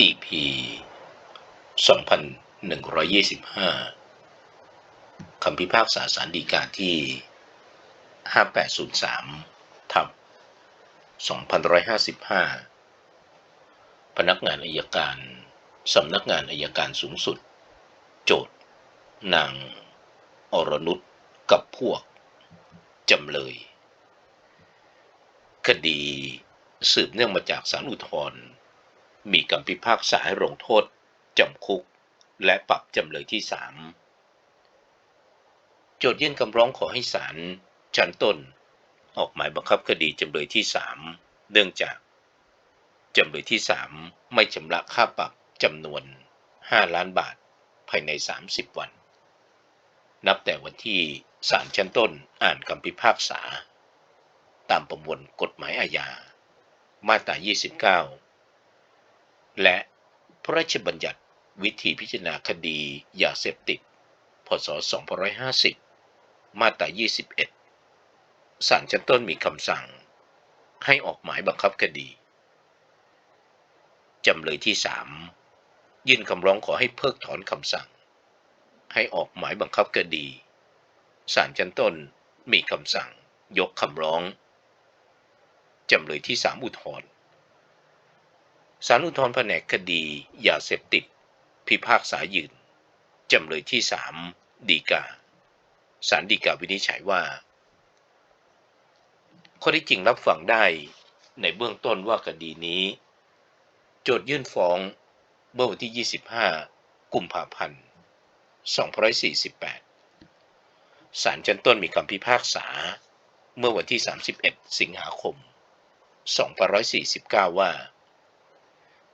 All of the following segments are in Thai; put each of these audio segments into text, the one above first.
EP 2125 คำพิพากษาสารดีกาที่ 5803 ทับ2555 พนักงานอายการ สำนักงานอายการสูงสุด โจทย์นาง อรนุชกับพวก จำเลย คดีสืบเนื่องมาจากสารอุทธรณ์ มีคำพิพากษาให้ลงโทษจำคุก และปรับจำเลยที่สามโจทย์ยื่นคำร้องขอให้ศาลชั้นต้น ออกหมายบังคับคดีจำเลยที่สามเนื่องจากจำเลยที่สามไม่ชำระค่าปรับจำนวน 5 ล้านบาทภายใน 30 วัน นับแต่วันที่ศาลชั้นต้นอ่านคำพิพากษา ตามประมวลกฎหมายอาญา มาตรา 29 และพระราชบัญญัติวิธีพิจารณาคดียาเสพติด พศ 2550 มาตรา 21 ศาลชั้นต้นมีคำสั่ง ให้ออกหมายบังคับคดี จำเลยที่ 3 ยื่นคำร้องขอให้เพิกถอนคำสั่ง ให้ออกหมายบังคับคดี ศาลชั้นต้นมีคำสั่ง ยกคำร้อง จำเลยที่ 3 อุทธรณ์ ศาลอุทธรณ์แผนกคดียาเสพติด พิพากษายืน จำเลยที่3ดีกาศาลฎีกาวินิจฉัยว่า ข้อที่จริงรับฟังได้ในเบื้องต้นว่าคดีนี้ โจทยื่นฟ้องเมื่อวันที่ 25 กุมภาพันธ์ 2548 ศาลชั้นต้นมีคำพิพากษา เมื่อวันที่ 31 สิงหาคม 2549 ว่า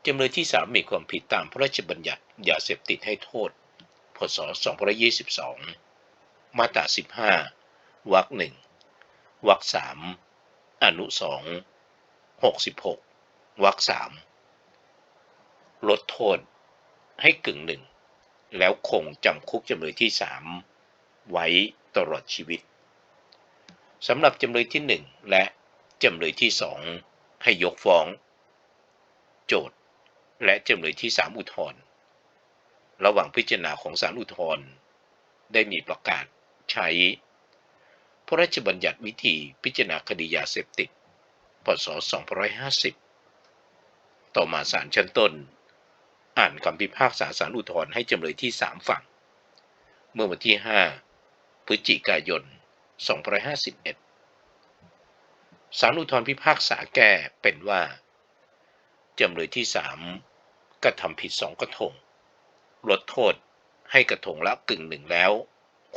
จำเลยที่ 3 มีความผิดตามพระราชบัญญัติยาเสพติดให้โทษ พศ 2522 มาตรา 15 วรรคหนึ่งวรรคสามอนุสอง66วรรคสามลดโทษให้กึ่งหนึ่ง แล้วคงจำคุกจำเลยที่3ไว้ตลอดชีวิตสำหรับจำเลยที่1และจำเลยที่2ให้ยกฟ้อง โจทย์ และจำเลยที่3อุทธรณ์ระหว่างพิจารณาของศาลอุทธรณ์ได้มีประกาศใช้พระราชบัญญัติวิธีพิจารณาคดียาเสพติด พศ 2550 ต่อมาศาลชั้นต้น อ่านคำพิพากษาศาลอุทธรณ์ให้จำเลยที่3ฝั่ง เมื่อวันที่ 5 พฤศจิกายน 2551ศาลอุทธรณ์พิพากษาแก้เป็นว่า จำเลยที่3 กระทำผิดสองกระทง ลดโทษให้กระทงละกึ่งหนึ่งแล้ว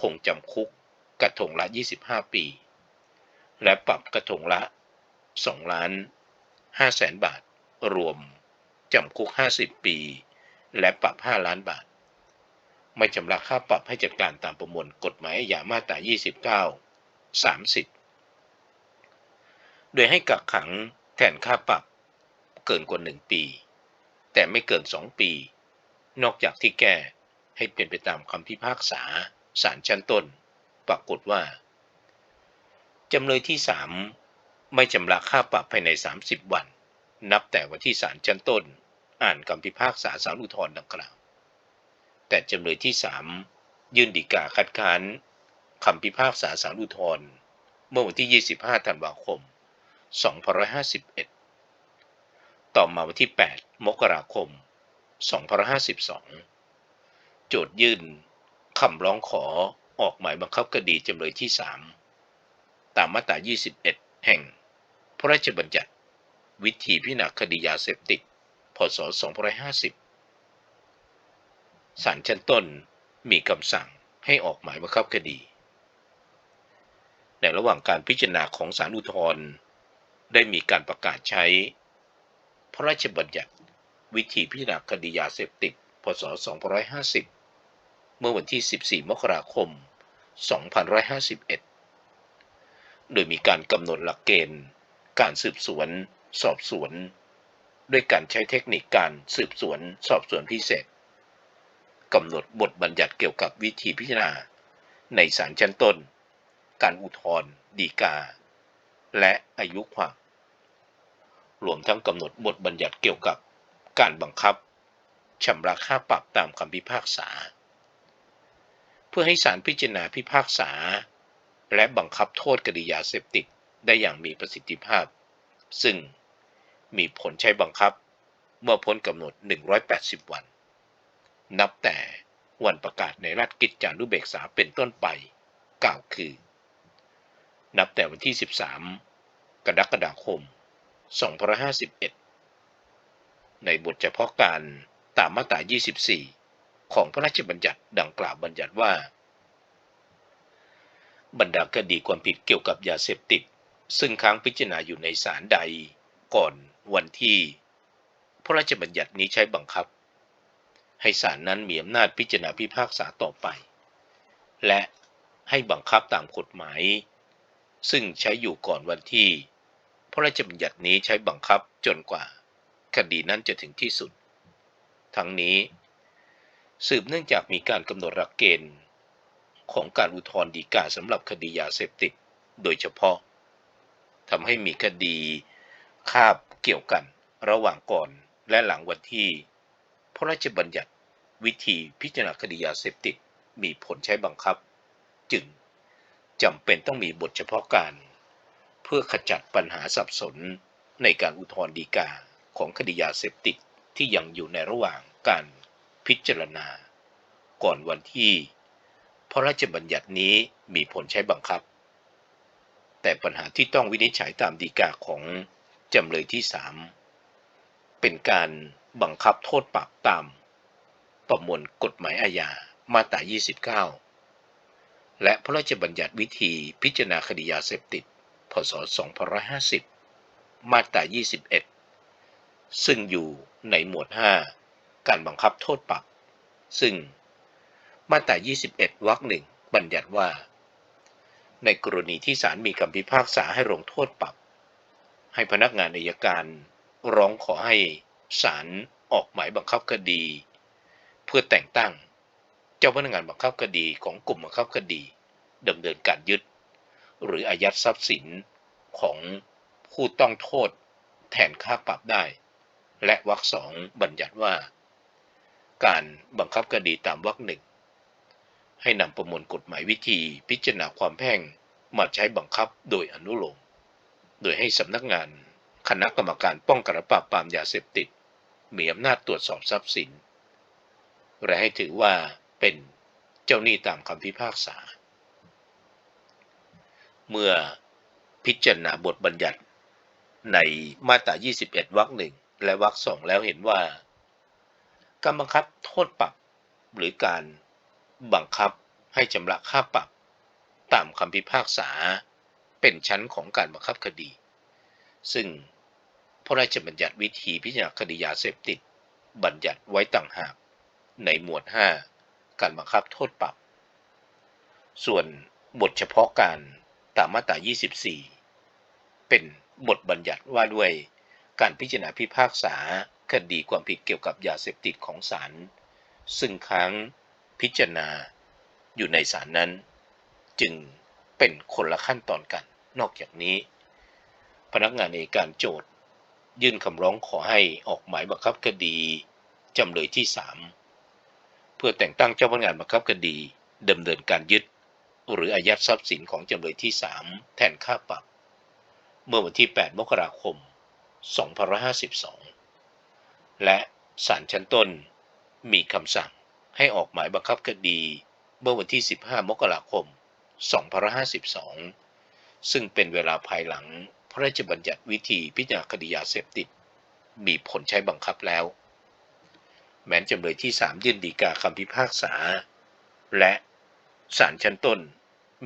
คงจำคุกกระทงละ 25 ปี และปรับกระทงละ 2 ล้าน5แสนบาท รวมจำคุก 50 ปี และปรับ 5 ล้านบาท ไม่ชำระค่าปรับให้จัดการตามประมวลกฎหมายอาญามาตรา29 30 โดยให้กักขังแทนค่าปรับเกินกว่า 1 ปี แต่ไม่เกิน2ปี นอกจากที่แก้ให้เป็นไปตามคำพิพากษาศาลชั้นต้น ปรากฏว่าจำเลยที่3ไม่ชำระค่าปรับภายใน 30 วัน นับแต่วันที่ศาลชั้นต้น อ่านคำพิพากษาศาลอุทธรณ์ดังกล่าว แต่จำเลยที่3ยื่นฎีกาคัดค้านคำพิพากษาศาลอุทธรณ์เมื่อวันที่ 25 ธันวาคม 2551 ต่อมาวันที่ 8 มกราคม 2552 โจทยื่นคำร้องขอออกหมายบังคับคดีจำเลยที่ 3 ตามมาตรา 21 แห่ง พระราชบัญญัติ วิธีพิจารณาคดียาเสพติด พศ 2550 ศาลชั้นต้นมีคำสั่งให้ออกหมายบังคับคดี ในระหว่างการพิจารณาของศาลอุทธรณ์ได้มีการประกาศใช้ พระราชบัญญัติ วิธีพิจารณาคดียาเสพติด พศ 2550 เมื่อวันที่ 14 มกราคม 2551 โดยมีการกำหนดหลักเกณฑ์ การสืบสวน สอบสวน ด้วยการใช้เทคนิคการสืบสวน สอบสวนพิเศษกำหนดบทบัญญัติเกี่ยวกับวิธีพิจารณา ในศาลชั้นต้น การอุทธรณ์ฎีกา และอายุความ รวมทั้งกำหนดบทบัญญัติเกี่ยวกับการบังคับชำระค่าปรับตามคำพิพากษา เพื่อให้ศาลพิจารณาพิพากษา และบังคับโทษคดียาเสพติดได้อย่างมีประสิทธิภาพ ซึ่งมีผลใช้บังคับเมื่อพ้นกำหนด 180 วัน นับแต่วันประกาศในราชกิจจานุเบกษาเป็นต้นไป กล่าวคือ นับแต่วันที่ 13 กรกฎาคม 2551 ในบทเฉพาะการตามมาตรา 24 ของพระราชบัญญัติดังกล่าวบัญญัติว่า บรรดาคดีความผิดเกี่ยวกับยาเสพติด ซึ่งค้างพิจารณาอยู่ในศาลใดก่อนวันที่ พระราชบัญญัตินี้ใช้บังคับ ให้ศาลนั้นมีอำนาจพิจารณาพิพากษาต่อไป และให้บังคับตามกฎหมาย ซึ่งใช้อยู่ก่อนวันที่ พระราชบัญญัตินี้ใช้บังคับจนกว่า คดีนั้นจะถึงที่สุด ทั้งนี้ สืบเนื่องจากมีการกำหนดหลักเกณฑ์ ของการอุทธรณ์ฎีกาสำหรับคดียาเสพติด โดยเฉพาะทำให้มีคดีคาบเกี่ยวกันระหว่างก่อนและหลังวันที่ พระราชบัญญัติวิธีพิจารณาคดียาเสพติดมีผลใช้บังคับ จึงจำเป็นต้องมีบทเฉพาะการ พื่อขจัดปัญหาสับสนในการอุทธรณ์ฎีกาของคดียาเสพติดที่ยังอยู่ในระหว่างการพิจารณา ก่อนวันที่ พระราชบัญญัตินี้มีผลใช้บังคับ แต่ปัญหาที่ต้องวินิจฉัยตามฎีกาของจำเลยที่3เป็นการบังคับโทษปรับตาม ประมวลกฎหมายอาญามาตรา 29 และพระราชบัญญัติวิธีพิจารณาคดียาเสพติด พศ 2550 มาตรา 21 ซึ่งอยู่ในหมวด 5 การบังคับโทษปรับ ซึ่งมาตรา 21 วรรคหนึ่งบัญญัติว่า ในกรณีที่ศาลมีคำพิพากษาให้ลงโทษปรับ ให้พนักงานอัยการร้องขอให้ศาลออกหมายบังคับคดี เพื่อแต่งตั้ง เจ้าพนักงานบังคับคดีของกลุ่มบังคับคดีดำเนินการยึด หรืออายัดทรัพย์สินของผู้ต้องโทษแทนค่าปรับได้ และวรรคสองบัญญัติว่า การบังคับคดีตามวรรคหนึ่งให้นำประมวลกฎหมายวิธีพิจารณาความแพ่งมาใช้บังคับโดยอนุโลม โดยให้สำนักงานคณะกรรมการป้องกันและปราบปรามยาเสพติด มีอำนาจตรวจสอบทรัพย์สิน และให้ถือว่าเป็นเจ้าหนี้ตามคำพิพากษา เมื่อพิจารณาบทบัญญัติ ในมาตรา 21 วรรคหนึ่งและวรรคสองแล้วเห็นว่า การบังคับโทษปรับ หรือการบังคับให้ชำระค่าปรับ ตามคำพิพากษาเป็นชั้นของการบังคับคดี ซึ่งพระราชบัญญัติวิธีพิจารณาคดียาเสพติด บัญญัติไว้ต่างหากในหมวด 5 การบังคับโทษปรับ ส่วนบทเฉพาะการ ตามมาตรา 24 เป็นบทบัญญัติว่าด้วยการพิจารณาพิพากษาคดีความผิดเกี่ยวกับยาเสพติดของศาล ซึ่งครั้งพิจารณาอยู่ในศาลนั้น จึงเป็นคนละขั้นตอนกัน นอกจากนี้ พนักงานในการโจทย์ยื่นคำร้องขอให้ออกหมายบังคับคดีจำเลยที่ 3 เพื่อแต่งตั้งเจ้าพนักงานบังคับคดีดำเนินการยึด หรืออายัดทรัพย์สินของจำเลยที่ 3 แทนค่าปรับ เมื่อวันที่ 8 มกราคม 2552 และศาลชั้นต้นมีคำสั่งให้ออกหมายบังคับคดี เมื่อวันที่ 15 มกราคม 2552 ซึ่งเป็นเวลาภายหลังพระราชบัญญัติวิธีพิจารณาคดียาเสพติด มีผลใช้บังคับแล้ว แม้จำเลยที่ 3 ยื่นดีกาคำพิพากษา และ ศาลชั้นต้น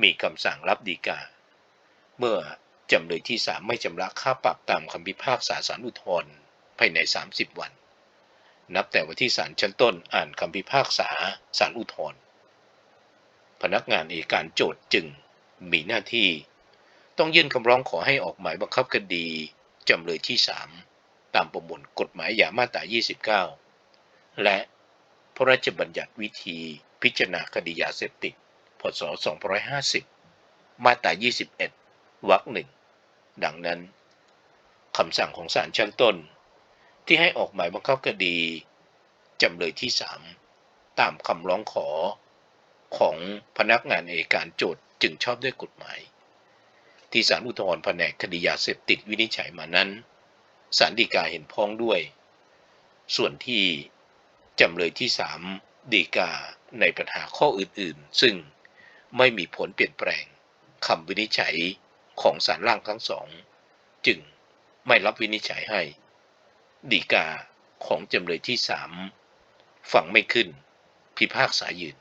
มีคำสั่งรับดีกา เมื่อจำเลยที่3ไม่ชำระค่าปรับตามคำพิพากษาศาลอุทธรณ์ภายใน 30 วัน นับแต่วันที่ศาลชั้นต้นอ่านคำพิพากษาศาลอุทธรณ์พนักงานเอกการโจทย์จึงมีหน้าที่ ต้องยื่นคำร้องขอให้ออกหมายบังคับคดีจำเลยที่3ตามประมวลกฎหมายยามาตรา29 และพระราชบัญญัติวิธีพิจารณาคดียาเสพติด พศ 2550 มาตรา 21 วรรคหนึ่ง ดังนั้นคำสั่งของศาลชั้นต้น ที่ให้ออกหมายบังคับคดี จำเลยที่สามตามคำร้องขอของพนักงานอัยการโจทย์จึงชอบด้วยกฎหมาย ที่ศาลอุทธรณ์แผนกคดียาเสพติดวินิจฉัยมานั้นศาลฎีกาเห็นพ้องด้วย ส่วนที่จำเลยที่สามฎีกาในปัญหาข้ออื่นๆ ซึ่ง ไม่มีผลเปลี่ยนแปลงคำวินิจฉัยของศาลล่างทั้งสอง จึงไม่รับวินิจฉัยให้ ดีกาของจำเลยที่สามฟังไม่ขึ้น พิพากษายืน